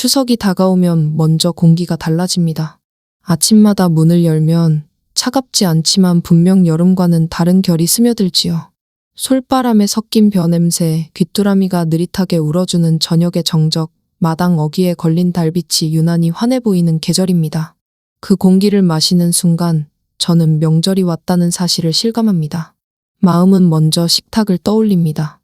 추석이 다가오면 먼저 공기가 달라집니다. 아침마다 문을 열면 차갑지 않지만 분명 여름과는 다른 결이 스며들지요. 솔바람에 섞인 벼냄새, 귀뚜라미가 느릿하게 울어주는 저녁의 정적, 마당 어귀에 걸린 달빛이 유난히 환해 보이는 계절입니다. 그 공기를 마시는 순간 저는 명절이 왔다는 사실을 실감합니다. 마음은 먼저 식탁을 떠올립니다.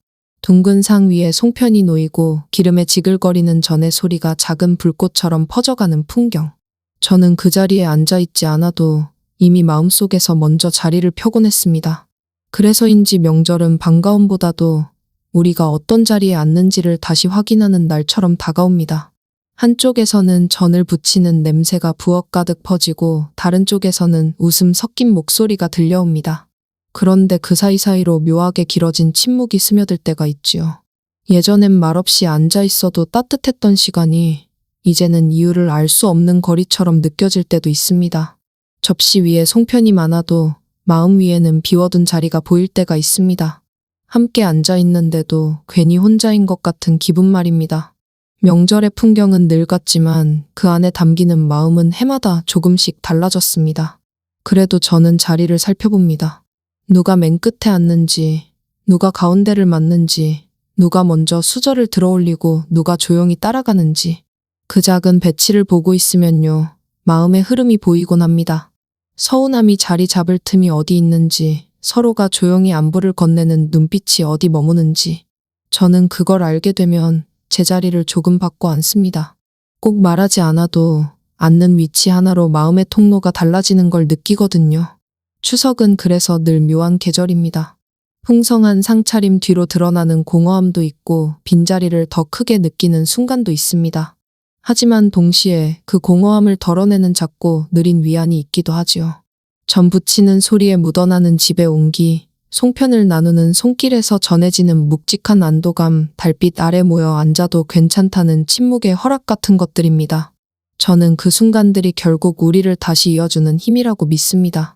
둥근 상 위에 송편이 놓이고 기름에 지글거리는 전의 소리가 작은 불꽃처럼 퍼져가는 풍경. 저는 그 자리에 앉아 있지 않아도 이미 마음속에서 먼저 자리를 펴곤 했습니다. 그래서인지 명절은 반가움보다도 우리가 어떤 자리에 앉는지를 다시 확인하는 날처럼 다가옵니다. 한쪽에서는 전을 부치는 냄새가 부엌 가득 퍼지고 다른 쪽에서는 웃음 섞인 목소리가 들려옵니다. 그런데 그 사이사이로 묘하게 길어진 침묵이 스며들 때가 있지요. 예전엔 말없이 앉아 있어도 따뜻했던 시간이 이제는 이유를 알 수 없는 거리처럼 느껴질 때도 있습니다. 접시 위에 송편이 많아도 마음 위에는 비워둔 자리가 보일 때가 있습니다. 함께 앉아 있는데도 괜히 혼자인 것 같은 기분 말입니다. 명절의 풍경은 늘 같지만 그 안에 담기는 마음은 해마다 조금씩 달라졌습니다. 그래도 저는 자리를 살펴봅니다. 누가 맨 끝에 앉는지, 누가 가운데를 맡는지, 누가 먼저 수저를 들어 올리고 누가 조용히 따라가는지, 그 작은 배치를 보고 있으면요, 마음의 흐름이 보이곤 합니다. 서운함이 자리 잡을 틈이 어디 있는지, 서로가 조용히 안부를 건네는 눈빛이 어디 머무는지, 저는 그걸 알게 되면 제 자리를 조금 바꿔 앉습니다. 꼭 말하지 않아도 앉는 위치 하나로 마음의 통로가 달라지는 걸 느끼거든요. 추석은 그래서 늘 묘한 계절입니다. 풍성한 상차림 뒤로 드러나는 공허함도 있고 빈자리를 더 크게 느끼는 순간도 있습니다. 하지만 동시에 그 공허함을 덜어내는 작고 느린 위안이 있기도 하지요. 전 부치는 소리에 묻어나는 집의 온기, 송편을 나누는 손길에서 전해지는 묵직한 안도감, 달빛 아래 모여 앉아도 괜찮다는 침묵의 허락 같은 것들입니다. 저는 그 순간들이 결국 우리를 다시 이어주는 힘이라고 믿습니다.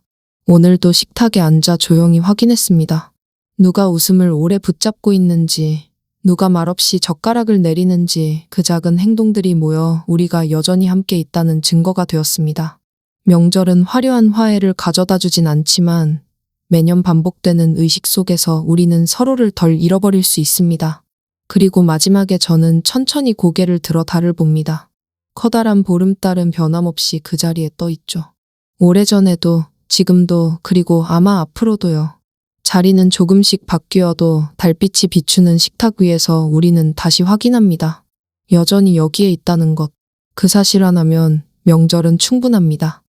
오늘도 식탁에 앉아 조용히 확인했습니다. 누가 웃음을 오래 붙잡고 있는지, 누가 말없이 젓가락을 내리는지 그 작은 행동들이 모여 우리가 여전히 함께 있다는 증거가 되었습니다. 명절은 화려한 화해를 가져다 주진 않지만 매년 반복되는 의식 속에서 우리는 서로를 덜 잃어버릴 수 있습니다. 그리고 마지막에 저는 천천히 고개를 들어 달을 봅니다. 커다란 보름달은 변함없이 그 자리에 떠 있죠. 오래전에도, 지금도, 그리고 아마 앞으로도요. 자리는 조금씩 바뀌어도 달빛이 비추는 식탁 위에서 우리는 다시 확인합니다. 여전히 여기에 있다는 것. 그 사실 하나면 명절은 충분합니다.